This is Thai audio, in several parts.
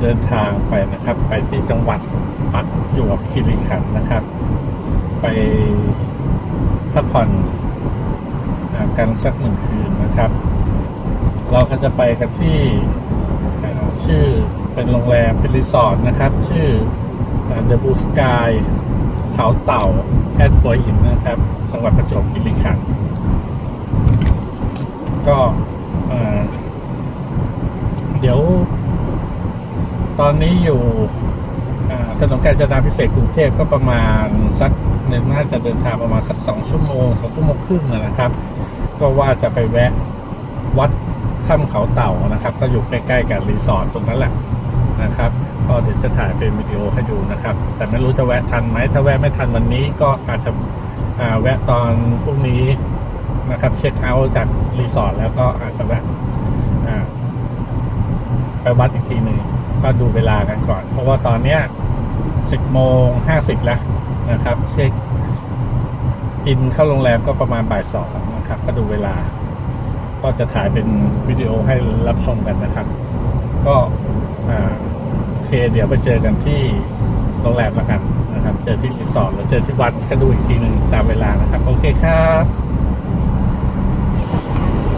เดินทางไปนะครับ ไปที่จังหวัดปักจวบคีรีขันธ์นะครับ ไปพักผ่อนกันสักหนึ่งคืนนะครับ เราก็จะไปกันที่ชื่อเป็นโรงแรมเป็นรีสอร์ทนะครับ ชื่อเดอะบูสกายเขาเต่าแอดปัวหินนะครับจังหวัดประจวบคีรีขันธ์ก็เดี๋ยว ตอนนี้อยู่ถนนกาญจนาพิเศษกกรุงเทพก็ประมาณสักหนึ่งน่าจะเดินทางประมาณสักสองชั่วโมงสองชั่วโมงครึ่งนะครับ ก็ว่าจะไปแวะวัดถ้ำเขาเต่านะครับ ก็อยู่ใกล้ๆกับรีสอร์ทตรงนั้นแหละนะครับก็เดี๋ยวจะถ่ายเป็นวิดีโอให้ดูนะครับ แต่ไม่รู้จะแวะทันไหมถ้าแวะไม่ทันวันนี้ก็อาจจะแวะตอนพรุ่งนี้นะครับ เช็คเอาท์จากรีสอร์ทแล้วก็อาจจะแบบอ่าไปวัดอีกทีหนึ่ง ก็ดูเวลากันก่อน เพราะว่าตอนเนี้ยสิบโมงห้าสิบแล้วนะครับ เช็คอินเข้าโรงแรมก็ประมาณบ่ายสองนะครับ ก็ดูเวลา ก็จะถ่ายเป็นวิดีโอให้รับชมกันนะครับ ก็อ่าโอเคเดี๋ยวไปเจอกันที่โรงแรมแล้วกันนะครับ เจอที่รีสอร์ทหรือเจอที่วัดก็ดูอีกทีหนึ่งตามเวลานะครับ โอเคครับ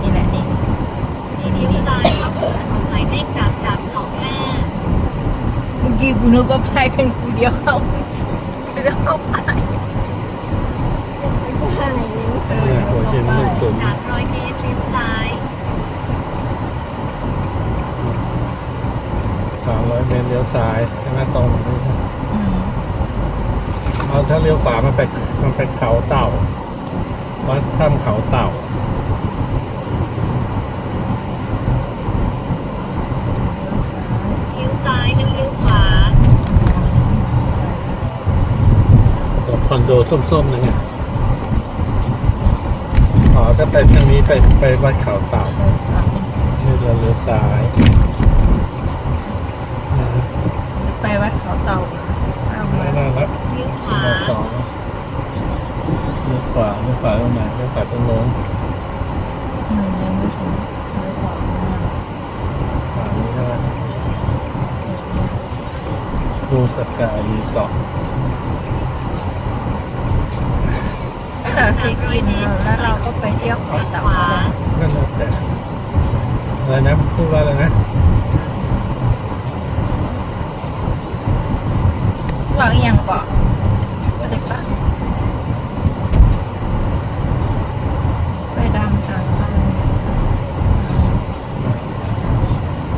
นี่แหละนี่นี่นี่ เลี้ยว นี่ ซ้ายเข้าสู่ถนนหมายเลขสามสามสองห้า เมื่อ กี้กูนึกว่าพายเป็นกูเดียวเข้าไม่ได้เข้าไปเออเนี่ยหัวเทียนหนึ่งศูนย์สามร้อยเมตรเลี้ยวซ้ายสามร้อยเมตรเลี้ยวซ้ายใช่ไหมตรงนี้อืมเอาถ้าเลี้ยวขวามันเป็นมันเป็นเขาเต่าวัดถ้ำเขาเต่า เลี้ยวซ้ายแล้วเลี้ยวขวา ตัว คอนโดส้มๆนั่นไงอ๋อถ้าไปทางนี้ไปไปวัดเขาเต่าเออสามนี่เราเลี้ยวซ้ายนะไปวัดเขาเต่าเอามานั่นแล้วเลี้ยวขวาสองเลี้ยวขวาเลี้ยวขวาตรงไหนเลี้ยวขวาตรงโน้นอืมยังไม่ถึงเลี้ยวขวามาขวานี้ใช่ไหมดูสกายรีสอร์ทก็ เราเช็คอินแล้วเราก็ไปเที่ยวเขาเต่าขวานั่นแล้วแต่อะไรนะพูดว่าอะไรนะว่าอีหยังก่อนว่าเด็กปะไปดำทางเข้า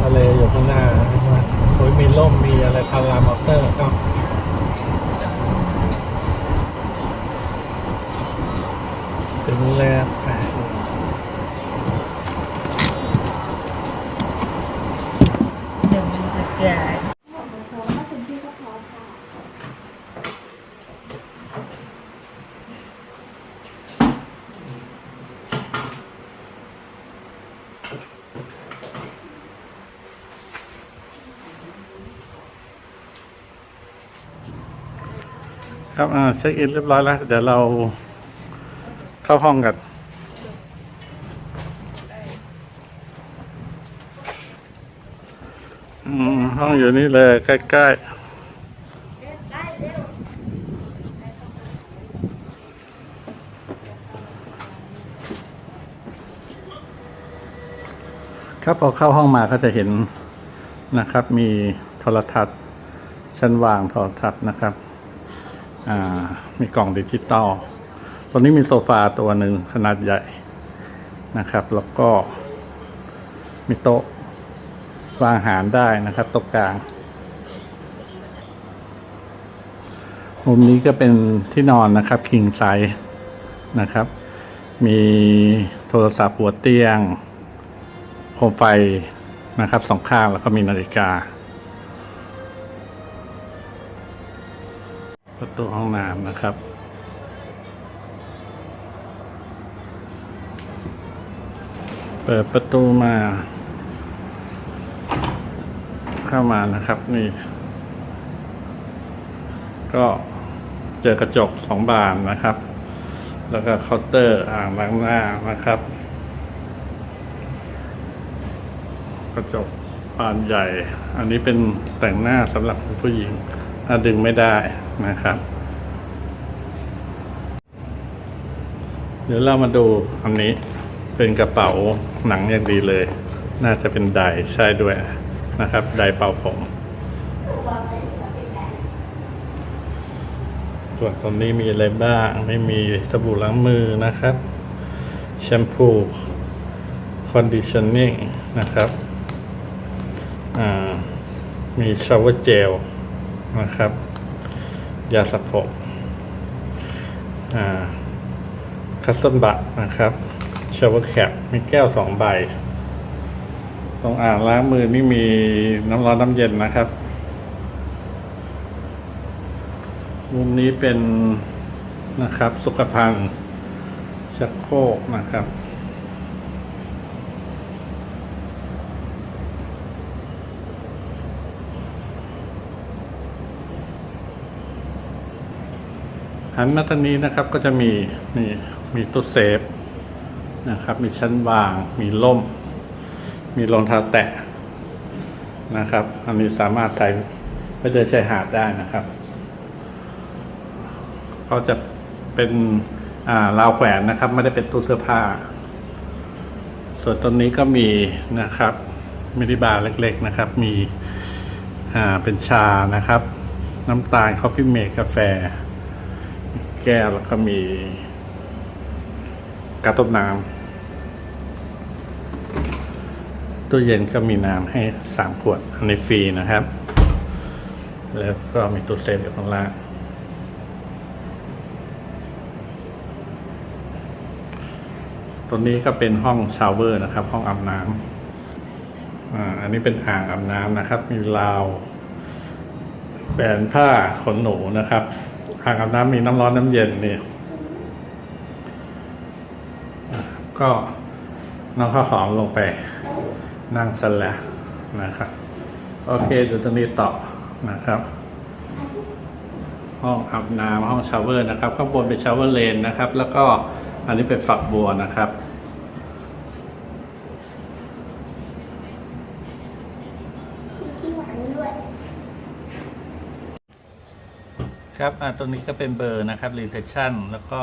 ทะเลอยู่ข้างหน้าใช่ไหมโอ้ยมีร่มมีอะไรพารามอเตอร์ก็ ถึงแล้วไปเดี๋ยวมันจะแก่ครับอ่าเช็คอินเรียบร้อยแล้ว เดี๋ยวเรา เข้าห้องกันอืมห้องอยู่นี่เลย ใกล้ๆครับพอเข้าห้องมาก็จะเห็นนะครับ มีโทรทัศน์ชั้นวางโทรทัศน์นะครับอ่ามีกล่องดิจิตอล ตัวนี้มีโซฟาตัวหนึ่งขนาดใหญ่นะครับ แล้วก็มีโต๊ะวางอาหารได้นะครับโต๊ะกลางมุมนี้ก็เป็นที่นอนนะครับคิงไซส์นะครับ มีโทรศัพท์หัวเตียง โคมไฟนะครับสองข้างแล้วก็มีนาฬิกา ประตูห้องน้ำนะครับ เปิดประตูมา เข้ามานะครับ นี่ ก็เจอกระจกสองบานนะครับ แล้วก็เคาน์เตอร์อ่างล้างหน้านะครับ กระจกบานใหญ่ อันนี้เป็นแต่งหน้าสำหรับผู้หญิงถ้าดึงไม่ได้นะครับ เดี๋ยวเรามาดูอันนี้ เป็นกระเป๋าหนังอย่างดีเลย น่าจะเป็นไดร์ใช่ด้วยนะครับไดร์เป่าผมส่วนตรงนี้มีอะไรบ้าง ไม่มีสบู่ล้างมือนะครับแชมพูคอนดิชนนิ่งนะครับมีชาวเวอร์เจลนะครับ ยาสระผมอ่าคัสตอมบัตนะครับ ชวเวอร์แคปมีแก้วสองใบ ตรงอ่างล้างมือนี่มีน้ำร้อนน้ำเย็นนะครับ มุมนี้เป็นนะครับ สุขภัณฑ์ชักโครกนะครับหันมาทางนี้นะครับก็จะมีมีมีตู้เซฟ นะครับ มีชั้นวาง มีล่ม มีรองเท้าแตะนะครับ อันนี้สามารถใส่ไปเดินชายหาดได้นะครับก็จะเป็นราวแขวนนะครับ ไม่ได้เป็นตู้เสื้อผ้า ส่วนตรงนี้ก็มีนะครับมินิบาร์เล็ก ๆนะครับ มีเป็นชานะครับ น้ำตาลคอฟฟี่เมกกาแฟ แก้วแล้วก็มี กาต้มน้ำตู้เย็นก็มีน้ำให้สามขวด อันนี้ฟรีนะครับ แล้วก็มีตู้เซฟอยู่ข้างล่างตัวนี้ก็เป็นห้องชาวเวอร์นะครับ ห้องอาบน้ำอ่าอันนี้เป็นอ่างอาบน้ำนะครับ มีราวแขวนผ้าขนหนูนะครับอ่างอาบน้ำมีน้ำร้อนน้ำเย็นนี่อ่า ก็น้องข้าวหอมลงไปนั่งสละนะครับ โอเคเดี๋ยวตรงนี้ต่อนะครับ ห้องอาบน้ำห้องชาวเวอร์นะครับ ข้างบนเป็นชาวเวอร์เลนนะครับ แล้วก็อันนี้เป็นฝักบัวนะครับครับอ่าตรงนี้ก็เป็นเบอร์นะครับรีเซพชันแล้วก็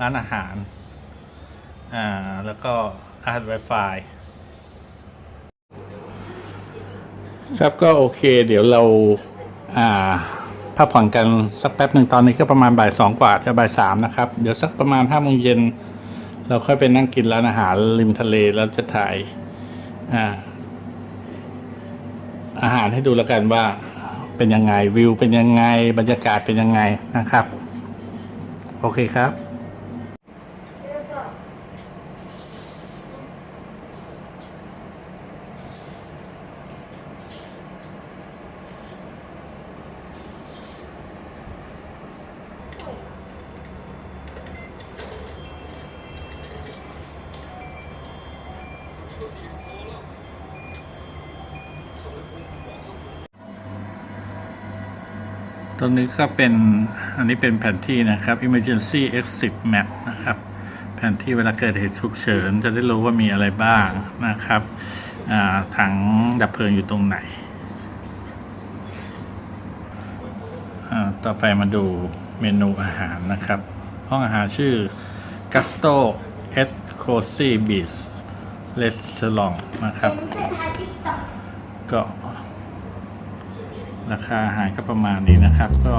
ร้านอาหาร อ่า แล้วก็อาหาร Wi-Fi ครับก็โอเค เดี๋ยวเรา อ่าพักผ่อนกันสักแป๊บหนึ่งตอนนี้ก็ประมาณบ่ายสองกว่าจะบ่ายสามนะครับ เดี๋ยวสักประมาณห้าโมงเย็น เราค่อยไปนั่งกินร้านอาหารริมทะเลแล้วจะถ่ายอ่าอาหารให้ดูแล้วกันว่าเป็นยังไงวิวเป็นยังไงบรรยากาศเป็นยังไงนะครับ โอเคครับ ต รงนี้ก็เป็นอันนี้เป็นแผนที่นะครับ emergency exit map นะครับ แผนที่เวลาเกิดเหตุฉุกเฉิน จะได้รู้ว่ามีอะไรบ้างนะครับถังดับเพลิงอยู่ตรงไหน ต่อไปมาดูเมนูอาหารนะครับ ห้องอาหารชื่อ Gusto et Cozy Beach Restaurant นะครับ ก็ ราคาอาหารก็ประมาณนี้นะครับ ก็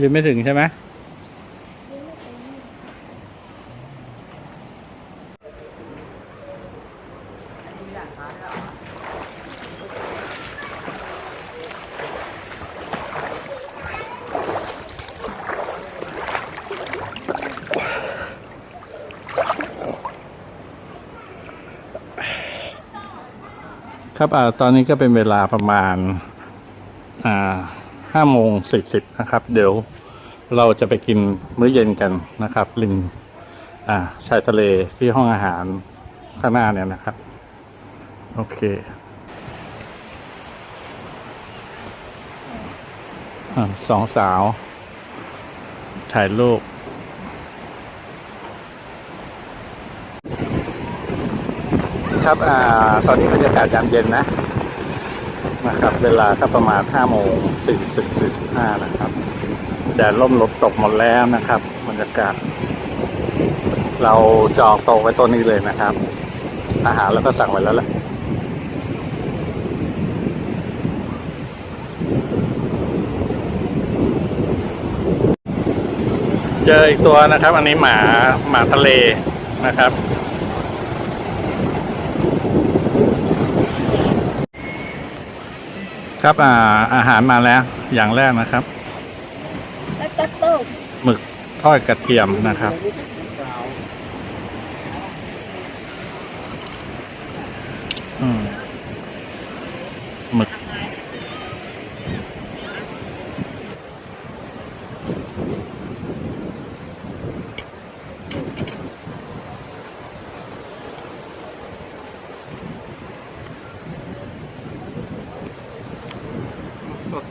ยืนไม่ถึงใช่ไหมครับอ่าตอนนี้ก็เป็นเวลาประมาณ อ่า ห้าโมงสี่สิบนะครับ เดี๋ยวเราจะไปกินมื้อเย็นกันนะครับริมอ่าชายทะเลที่ห้องอาหารข้างหน้าเนี่ยนะครับ โอเคอ่าสองสาว ถ่ายรูปครับ อ่า ตอนนี้บรรยากาศยามเย็นนะ นะครับ เวลาก็ประมาณ5โมง40 45นะครับแดดล่มลบตกหมดแล้วนะครับบรรยากาศ เราจองโต๊ะไว้ตัวนี้เลยนะครับ อาหารเราก็สั่งไว้แล้วแหละเจออีกตัวนะครับ อันนี้หมาหมาทะเลนะครับ ครับอ่าอาหารมาแล้ว อย่างแรกนะครับ แล้วก็ต้มหมึกทอดกระเทียมนะครับ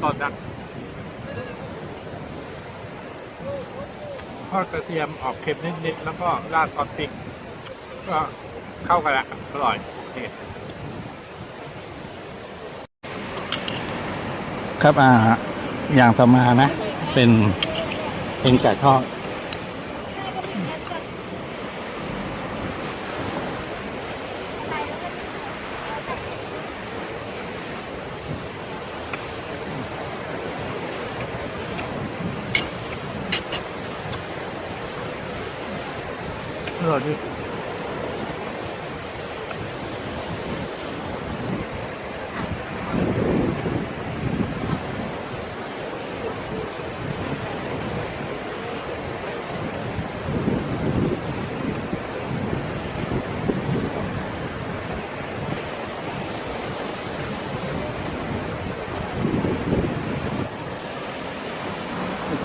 สดดักทอดกระเทียมออกเค็มนิดๆแล้วก็ราดซอสพริก ก็เข้ากันละอร่อยนี่ครับอ่าอย่างต่อมานะ เป็นเอ็นไก่ทอด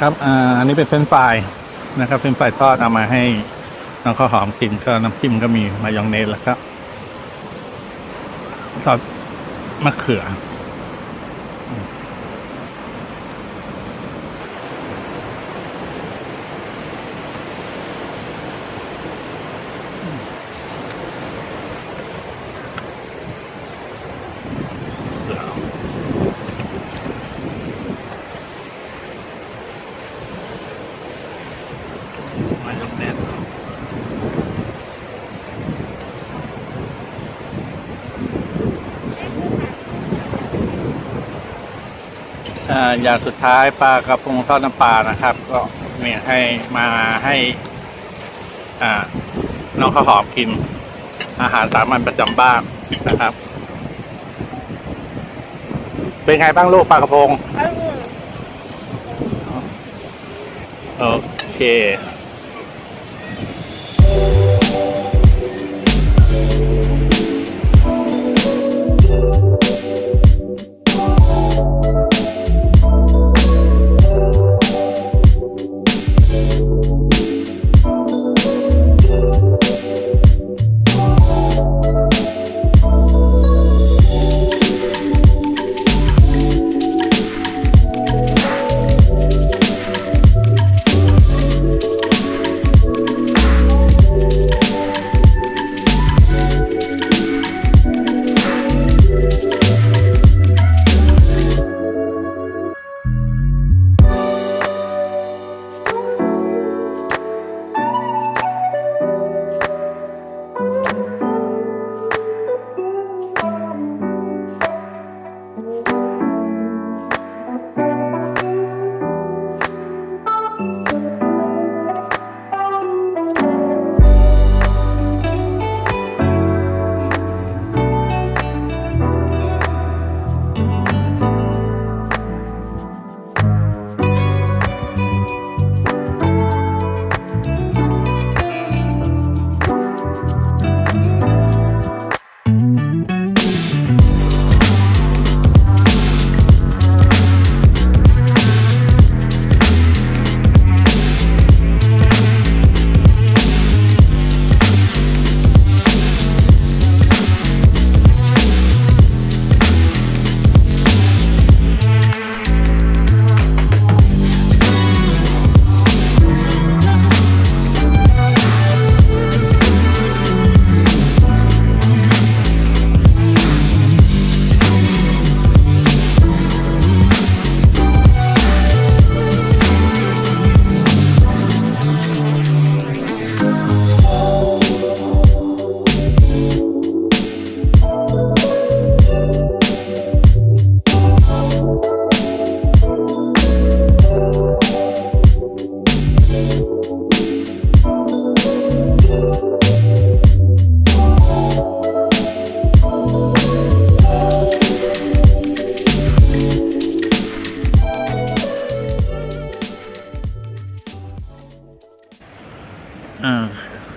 ครับอ่าอันนี้เป็นเฟรนช์ฟรายนะครับเฟรนช์ฟรายทอดเอามาให้น้องข้าวหอมกินก็น้ำจิ้มก็มีมายองเนสแล้วก็ซอสมะเขือ อ่าอย่างสุดท้ายปลากระพงทอดน้ำปลานะครับ ก็เนี่ยให้มาให้อ่าน้องข้าวหอมกิน อาหารสามัญประจำบ้านนะครับ เป็นไงบ้างลูกปลากระพง โอเค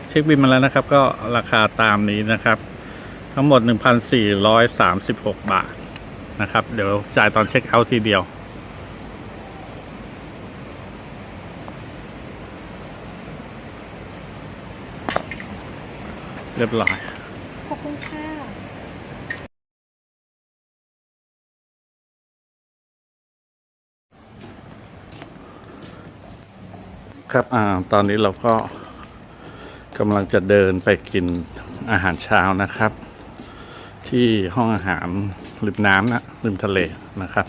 เช็คบินมาแล้วนะครับ ก็ราคาตามนี้นะครับ ทั้งหมด 1,436 บาทนะครับ เดี๋ยวจ่ายตอนเช็คเอาท์ทีเดียวเรียบร้อย ขอบคุณค่ะครับ อ่า ตอนนี้เราก็ กำลังจะเดินไปกินอาหารเช้านะครับ ที่ห้องอาหารริมน้ำนะริมทะเลนะครับ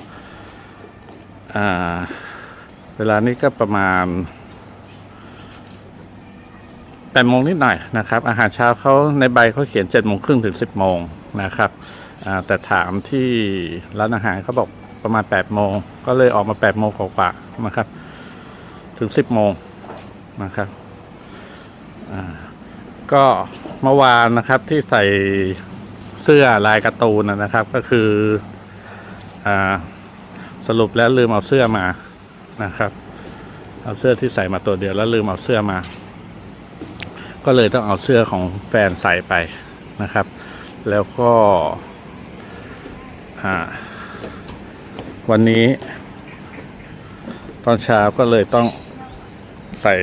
เวลานี้ก็ประมาณแปดโมงนิดหน่อยนะครับ อาหารเช้าเขาในใบเขาเขียนเจ็ดโมงครึ่งถึงสิบโมงนะครับแต่ถามที่ร้านอาหารเขาบอกประมาณแปดโมงก็เลยออกมาแปดโมงกว่าๆนะครับ ถึงสิบโมงนะครับ ก็เมื่อวานนะครับที่ใส่เสื้อลายการ์ตูนนะครับ ก็คืออสรุปแล้วลืมเอาเสื้อมานะครับ เอาเสื้อที่ใส่มาตัวเดียวแล้วลืมเอาเสื้อมา ก็เลยต้องเอาเสื้อของแฟนใส่ไปนะครับ แล้วก็วันนี้ ตอนเช้าก็เลยต้องใส่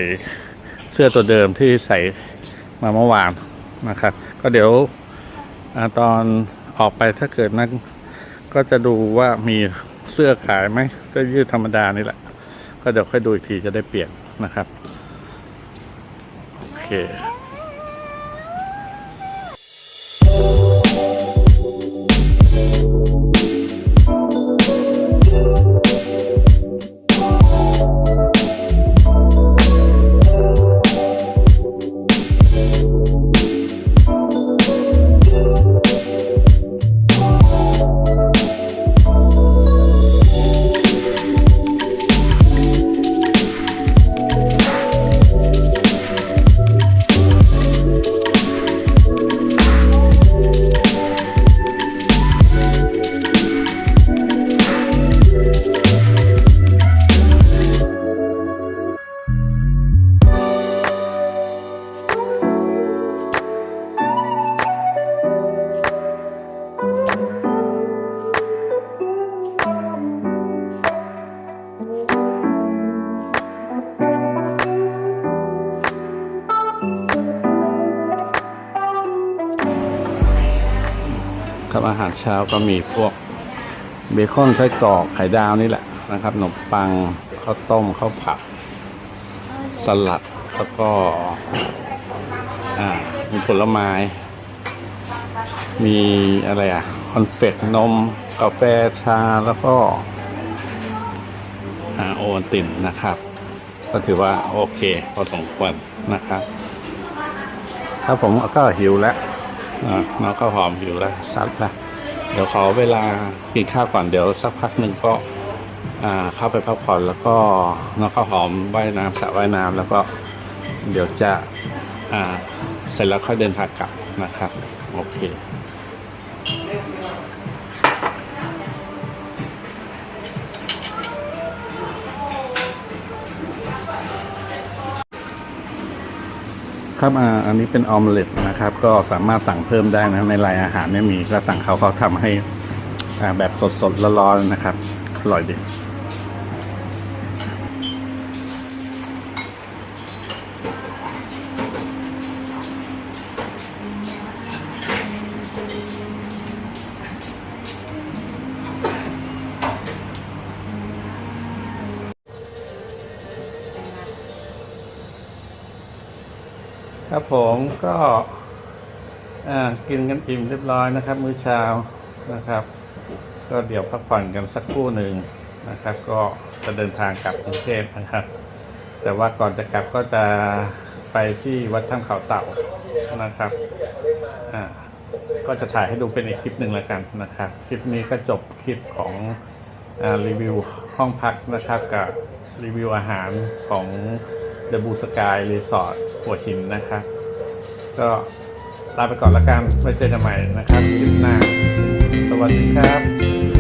เสื้อตัวเดิมที่ใส่มาเมื่อวานนะครับ ก็เดี๋ยวอตอนออกไปถ้าเกิดนั้นก็จะดูว่ามีเสื้อขายไหมเสื้อยืดธรรมดานี่แหละ ก็เดี๋ยวค่อยดูอีกทีจะได้เปลี่ยนนะครับ โอเค เช้าก็มีพวกเบคอนไส้กรอกไข่ดาวนี่แหละนะครับขนมปังข้าวต้มข้าวผัดสลัดแล้วก็มีผลไม้ มีอะไรอะคอนเฟกต์นม กาแฟชาแล้วก็โอวัลตินนะครับ ก็ถือว่าโอเคพอสมควรนะครับ ถ้าผมก็หิวแล้วอ่าน้องข้าวหอมอยู่แล้วซัดละ เดี๋ยวขอเวลากินข้าวก่อนเดี๋ยวสักพักหนึ่งก็เข้าไปพักผ่อนแล้วก็น้องข้าวหอมว่ายน้ำสระว่ายน้ำแล้วก็เดี๋ยวจะเสร็จแล้วค่อยเดินทางกลับนะครับ โอเค ครับอันนี้เป็นออมเล็ตนะครับ ก็สามารถสั่งเพิ่มได้นะในรายอาหารเนี่ยมีก็สั่งเขาเขาทำให้แบบสดๆร้อนๆนะครับอร่อยดี ผมก็กินกันอิ่มเรียบร้อยนะครับ มื้อเช้านะครับ ก็เดี๋ยวพักผ่อนกันสักครู่หนึ่งนะครับ ก็จะเดินทางกลับกรุงเทพนะครับ แต่ว่าก่อนจะกลับก็จะไปที่วัดถ้ำเขาเต่านะครับอ่าก็จะถ่ายให้ดูเป็นอีกคลิปหนึ่งแล้วกันนะครับ คลิปนี้ก็จบคลิปของอรีวิวห้องพักนะครับกับรีวิวอาหารของ The Blue Sky Resort หัวหินนะครับ ก็ลาไปก่อนละกันไว้เจอกันใหม่นะครับคลิปหน้า สวัสดีครับ